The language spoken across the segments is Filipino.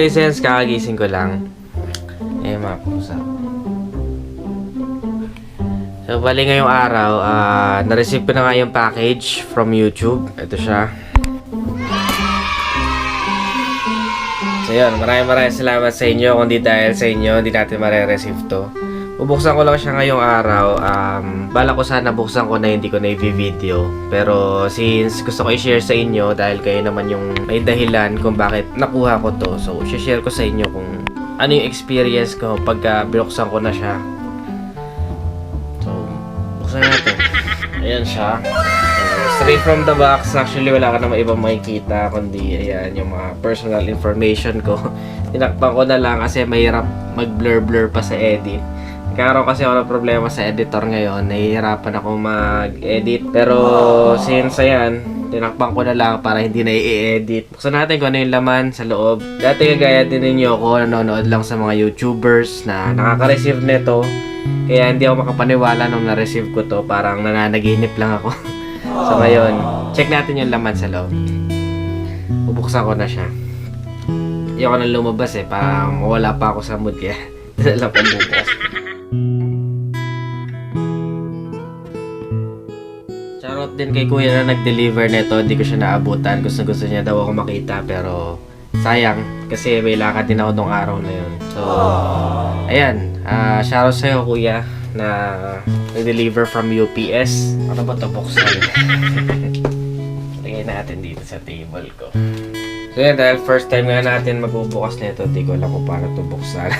So yun na license, kakagising ko lang. Eh, mga pusa. So, bali ngayong araw, ah, na-receive ko na nga yung package from YouTube. Ito siya. So yun, maraming maraming salamat sa inyo. Kung di dahil sa inyo, hindi natin mare-receive to. Bubuksan ko lang siya ngayong araw. Um, bala ko sana buksan ko na hindi ko na i-video. Pero since gusto ko i-share sa inyo dahil kayo naman yung may dahilan kung bakit nakuha ko to. So, i-share ko sa inyo kung ano yung experience ko pagka binuksan ko na siya. So, buksan natin. Ayan siya. Straight from the box. Actually, wala ka naman ibang makikita kundi ayan yung mga personal information ko. Tinakpan ko na lang kasi mahirap mag-blur-blur pa sa edit. Nagkakaroon kasi ako ng problema sa editor ngayon. Nahihirapan ako mag-edit. Pero since ayan, tinakpan ko na lang para hindi na i-edit. Buksan natin kung ano yung laman sa loob. Dati kagaya din ninyo ako, nanonood lang sa mga YouTubers na nakaka-receive nito. Kaya hindi ako makapaniwala nung na-receive ko to. Parang nananaginip lang ako. so ngayon, check natin yung laman sa loob. Bubuksan ko na siya. Ayoko na lumabas eh. Parang wala pa ako sa mood kaya dala pa bukas. Din kay kuya na nag-deliver nito. Hindi ko siya naabutan. Gusto gusto niya daw ako makita pero sayang kasi may lakad din ako nung araw na yun. So, ayan. Uh, shoutout sa'yo kuya na nag-deliver from UPS. Ano ba ito buksan? Lagay natin dito sa table ko. So yan, dahil first time nga natin magbubukas nito, hindi ko alam kung paano ito buksan.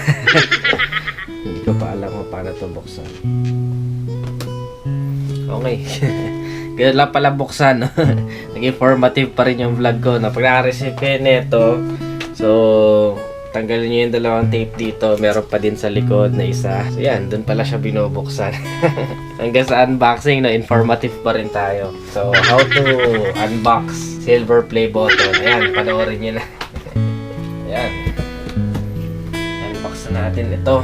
hindi ko pa alam kung paano ito buksan. Okay. Ganun lang pala buksan. no? Nag-informative pa rin yung vlog ko. Na pag naka-receive kayo nito, so, tanggalin nyo yung dalawang tape dito. Meron pa din sa likod na isa. So yan, dun pala siya binubuksan. Hanggang sa unboxing, na informative pa rin tayo. So, how to unbox silver play button. Ayan, panoorin nyo na. Ayan. Unbox na natin ito.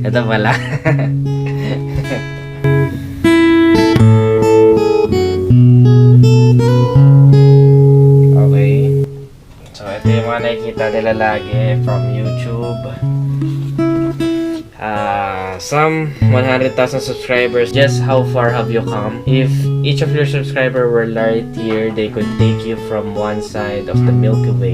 Ito pala. okay. So, ito yung mga nakikita nila lagi from YouTube. Uh, some 100,000 subscribers. Just how far have you come? If each of your subscriber were right here, they could take you from one side of the Milky Way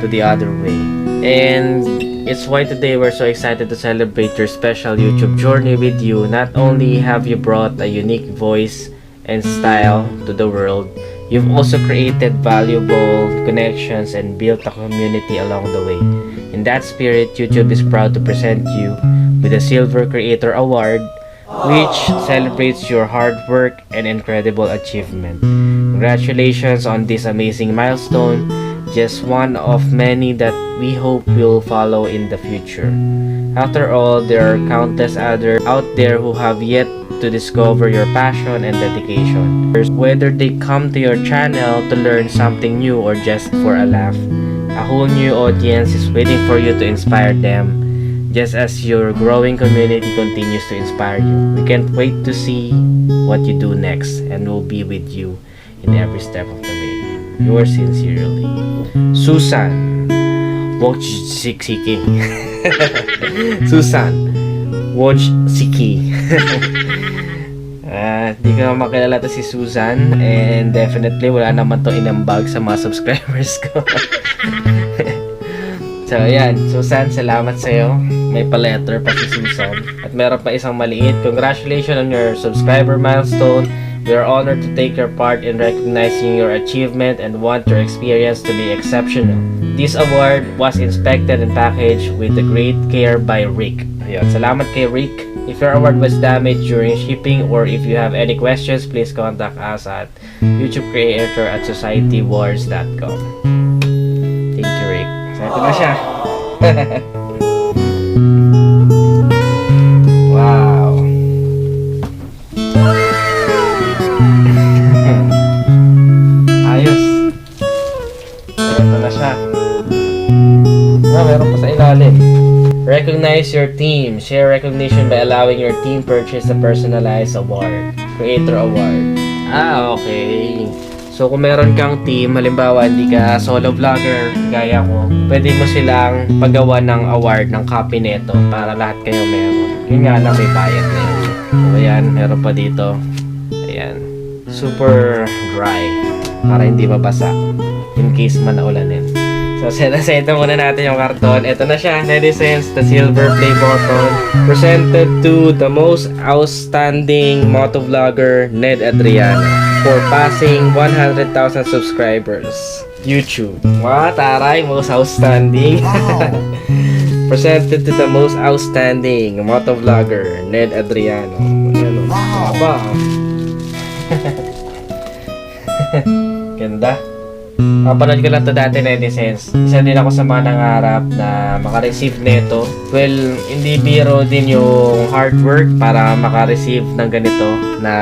to the other way. And it's why today we're so excited to celebrate your special YouTube journey with you. Not only have you brought a unique voice and style to the world, you've also created valuable connections and built a community along the way. In that spirit, YouTube is proud to present you with the Silver Creator Award, which celebrates your hard work and incredible achievement. Congratulations on this amazing milestone, just one of many that we hope will follow in the future. After all, there are countless others out there who have yet to discover your passion and dedication. Whether they come to your channel to learn something new or just for a laugh, a whole new audience is waiting for you to inspire them just as your growing community continues to inspire you. We can't wait to see what you do next and we'll be with you in every step of the way. Yours sincerely, Susan Wojcicki. Susan Wojcicki. Ah, di ko makilala to si Susan and definitely wala naman to inambag sa mga subscribers ko. so, ayan. Susan, salamat sa'yo. May pa-letter pa si Susan. At meron pa isang maliit. Congratulations on your subscriber milestone. We are honored to take your part in recognizing your achievement and want your experience to be exceptional. This award was inspected and packaged with the great care by Rick. Ayun, salamat kay Rick. If your award was damaged during shipping or if you have any questions, please contact us at youtubecreator at societywars.com. Thank you, Rick. Ito na siya. Recognize your team. Share recognition by allowing your team purchase a personalized award. Creator award. Ah, okay. So kung meron kang team, halimbawa hindi ka solo vlogger, gaya ko, pwede mo silang paggawa ng award ng copy neto para lahat kayo meron. Yun nga lang may bayad na yun. So ayan, meron pa dito. Ayan. Super dry. Para hindi mabasa. In case man naulanin. So, seta-seta muna natin yung karton. Ito na siya, netizens, the silver play button. Presented to the most outstanding motovlogger, Ned Adriano, for passing 100,000 subscribers. YouTube. Wow, taray, most outstanding. Presented to the most outstanding motovlogger, Ned Adriano. Ayan o. Aba. Ganda. Kapanood ko lang to dati netizens. Isa din ako sa mga nangarap na makareceive nito. Well, hindi biro din yung hard work para makareceive ng ganito na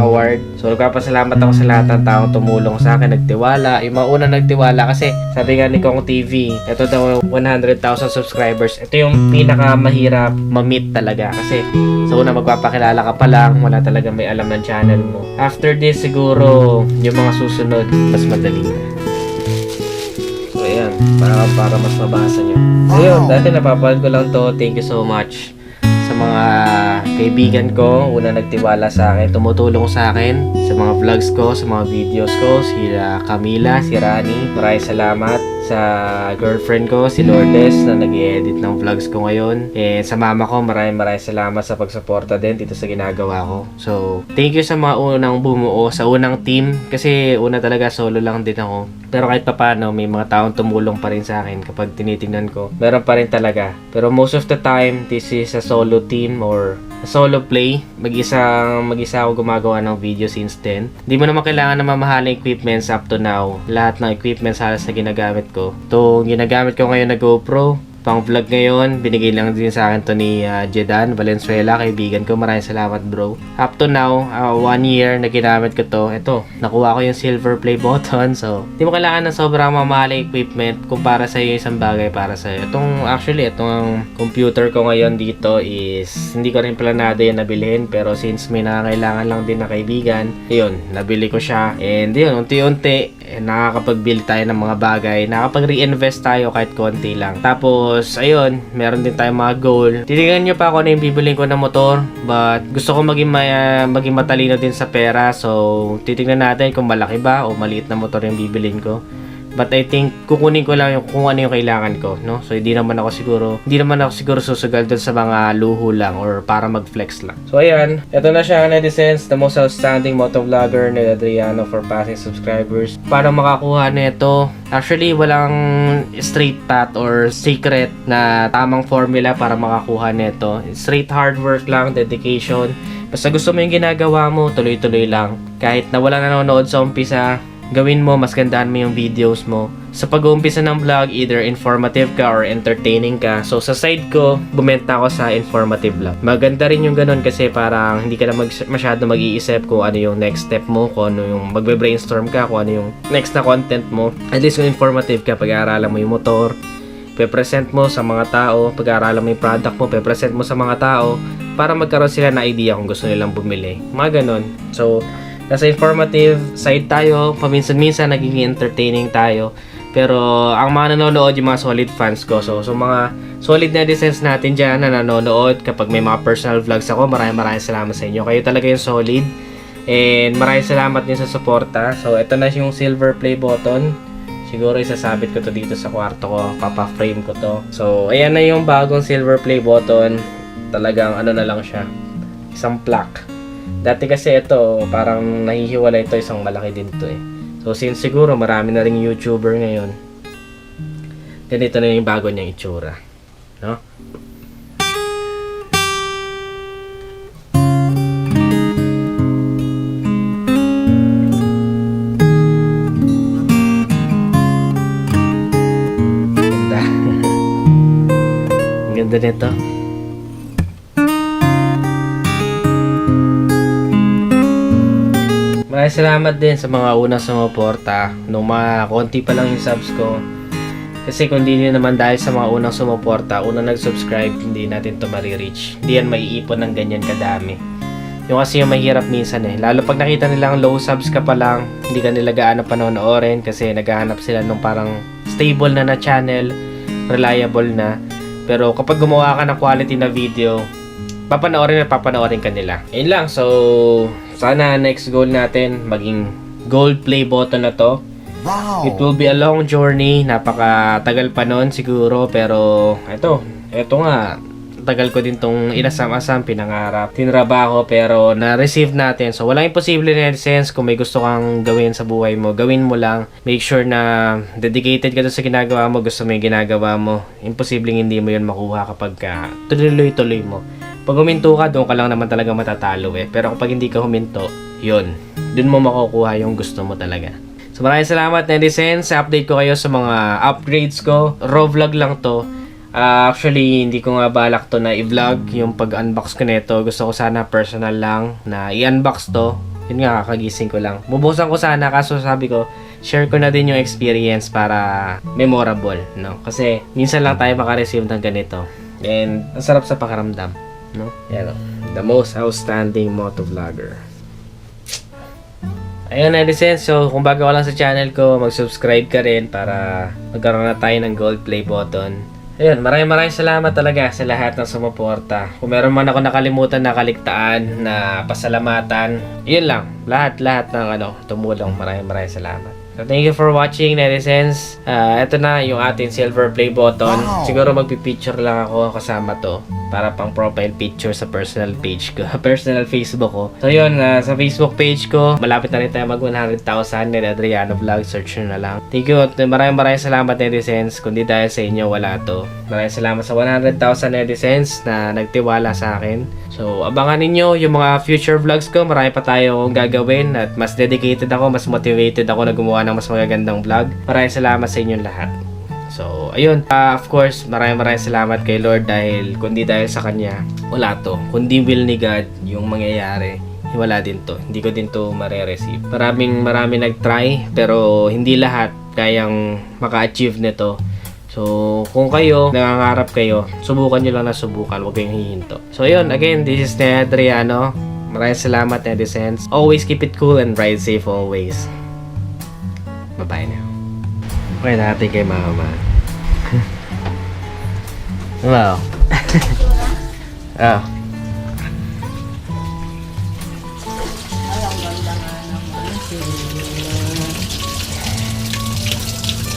award. So, nagpapasalamat ako sa lahat ng taong tumulong sa akin, nagtiwala. Yung mga unang nagtiwala kasi sabi nga ni Kong TV, ito daw 100,000 subscribers. Ito yung pinakamahirap ma-meet talaga kasi sa una magpapakilala ka pa lang, wala talaga may alam ng channel mo. After this, siguro yung mga susunod, mas madali na. So. Para, para mas mabasa nyo. Ayun, dati napapanood ko lang to. Thank you so much sa mga kaibigan ko. Una nagtiwala sa akin, tumutulong sa akin sa mga vlogs ko, sa mga videos ko. Si uh, Camila, si Rani. Maraming salamat sa girlfriend ko, si Lourdes, na nag edit ng vlogs ko ngayon. And sa mama ko, maraming maraming salamat sa pagsuporta din dito sa ginagawa ko. So, thank you sa mga unang bumuo, sa unang team. Kasi una talaga solo lang din ako. Pero kahit pa paano, may mga taong tumulong pa rin sa akin kapag tinitingnan ko. Meron pa rin talaga. Pero most of the time, this is a solo team or solo play. Mag-isa, mag-isa ako gumagawa ng video since then. Hindi mo naman kailangan na mamahaling equipments up to now. Lahat ng equipments halos na ginagamit ko. Itong ginagamit ko ngayon na GoPro, pang vlog ngayon, binigay lang din sa akin to ni uh, Jedan Valenzuela, kaibigan ko. Maraming salamat bro. Up to now, uh, one year na ginamit ko to. Ito, nakuha ko yung silver play button. So, di mo kailangan ng sobrang mamahaling equipment kung para sa iyo isang bagay para sa iyo. Itong, actually, itong computer ko ngayon dito is, hindi ko rin planado yan nabilhin. Pero since may nakakailangan lang din na kaibigan, yun, nabili ko siya. And yun, unti-unti, eh, nakakapag-build tayo ng mga bagay. Nakakapag-reinvest tayo kahit konti lang. Tapos, ayun, meron din tayong mga goal. Titingnan nyo pa ako na yung bibilin ko na motor. But, gusto ko maging, may, maging matalino din sa pera. So, titingnan natin kung malaki ba o maliit na motor yung bibilin ko. But I think kukunin ko lang yung kung ano yung kailangan ko, no? So hindi naman ako siguro, hindi naman ako siguro susugal doon sa mga luho lang or para mag-flex lang. So ayan, ito na siya netizens, the most outstanding motovlogger ni Adriano for passing subscribers. Para makakuha nito, actually walang straight path or secret na tamang formula para makakuha nito. Straight hard work lang, dedication. Basta gusto mo yung ginagawa mo, tuloy-tuloy lang. Kahit na wala nanonood sa umpisa, gawin mo, mas gandaan mo yung videos mo. Sa pag-uumpisa ng vlog, either informative ka or entertaining ka. So, sa side ko, bumenta ako sa informative vlog. Maganda rin yung ganun kasi parang hindi ka na mag- masyado mag-iisip kung ano yung next step mo, kung ano yung magbe-brainstorm ka, kung ano yung next na content mo. At least kung informative ka, pag-aaralan mo yung motor, pe-present mo sa mga tao, pag-aaralan mo yung product mo, pe-present mo sa mga tao para magkaroon sila na idea kung gusto nilang bumili. Mga ganun. So, nasa informative side tayo, paminsan-minsan naging entertaining tayo. Pero ang mga nanonood yung mga solid fans ko. So, so mga solid netizens natin dyan na nanonood kapag may mga personal vlogs ako, maraming maraming salamat sa inyo. Kayo talaga yung solid. And maraming salamat din sa suporta. So, ito na yung silver play button. Siguro isasabit ko to dito sa kwarto ko. Papa-frame ko to. So, ayan na yung bagong silver play button. Talagang ano na lang siya. Isang plaque. Dati kasi ito, parang nahihiwalay ito, isang malaki din to eh. So since siguro marami na ring YouTuber ngayon, ganito na yung bago niyang itsura. No? Ganda. Nito. Maraming salamat din sa mga unang sumuporta. Nung mga konti pa lang yung subs ko. Kasi kung hindi nyo naman dahil sa mga unang sumuporta, unang nag-subscribe, hindi natin to marireach. Hindi yan maiipon ng ganyan kadami. Yung kasi yung mahirap minsan eh. Lalo pag nakita nilang low subs ka pa lang, hindi ka nila gaano panonoorin kasi naghahanap sila nung parang stable na na channel, reliable na. Pero kapag gumawa ka ng quality na video, papanoorin at papanoorin ka nila. Ayun lang. So, sana next goal natin maging gold play button na to. Wow. It will be a long journey. Napakatagal pa nun siguro. Pero, eto. Eto nga. Tagal ko din tong inasam-asam, pinangarap, tinrabaho, pero na-receive natin. So, walang imposible na sense kung may gusto kang gawin sa buhay mo. Gawin mo lang. Make sure na dedicated ka sa ginagawa mo. Gusto mo yung ginagawa mo. Imposibleng hindi mo yun makuha kapag ka tuloy-tuloy mo. Pag huminto ka, doon ka lang naman talaga matatalo eh. Pero kapag hindi ka huminto, yun. Doon mo makukuha yung gusto mo talaga. So maraming salamat netizens. Sa update ko kayo sa mga upgrades ko. Raw vlog lang to. Ah, actually, hindi ko nga balak to na i-vlog yung pag-unbox ko nito. Gusto ko sana personal lang na i-unbox to. Yun nga, kakagising ko lang. Bubusan ko sana kaso sabi ko, share ko na din yung experience para memorable, no? Kasi minsan lang tayo makareceive ng ganito. And ang sarap sa pakaramdam, no? Yan, no? The most outstanding motovlogger. Ayun, netizens. So, kung bago ka lang sa channel ko, mag-subscribe ka rin para magkaroon na tayo ng gold play button. Ayun, maraming maraming salamat talaga sa lahat ng sumuporta. Kung meron man ako nakalimutan na kaligtaan, na pasalamatan, yun lang. Lahat, lahat ng ano, tumulong. Maraming maraming salamat. So, thank you for watching, netizens. Ah, ito na yung ating silver play button. Wow. Siguro magpipicture lang ako kasama to para pang profile picture sa personal page ko, personal Facebook ko. So yun, ah, sa Facebook page ko, malapit na rin tayo mag 100,000 ni Adriano Vlog, search nyo na lang. Thank you, maraming maraming salamat netizens, kundi dahil sa inyo wala to. Maraming salamat sa 100,000 netizens na nagtiwala sa akin. So abangan ninyo yung mga future vlogs ko, marami pa tayong gagawin at mas dedicated ako, mas motivated ako na gumawa ng mas magagandang vlog. Maraming salamat sa inyong lahat. So, ayun. Ah, of course, maraming maraming salamat kay Lord dahil kundi dahil sa Kanya, wala to. Kundi will ni God yung mangyayari, wala din to. Hindi ko din to mare-receive. Maraming maraming nag-try, pero hindi lahat kayang maka-achieve nito. So, kung kayo, nangangarap kayo, subukan nyo lang na subukan, huwag kayong hihinto. So, ayun, again, this is Ned Adriano. Maraming salamat, netizens. Always keep it cool and ride safe always. Bye-bye now. Okay natin kay mama. wow. oh.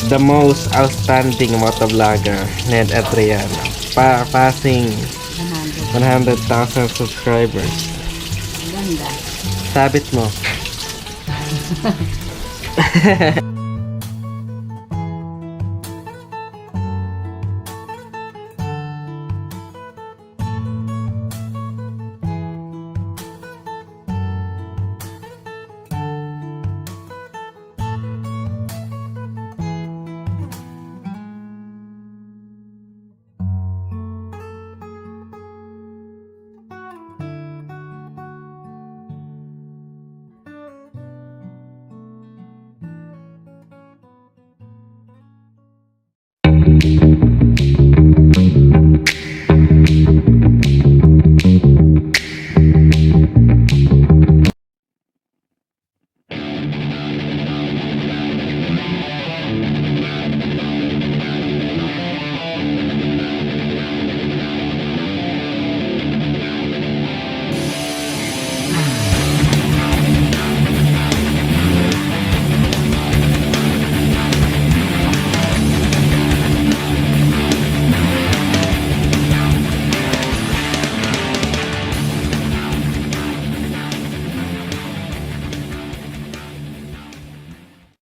The most outstanding motovlogger, Ned Adriano. Pa passing 100,000 subscribers. Ganda. Sabit mo.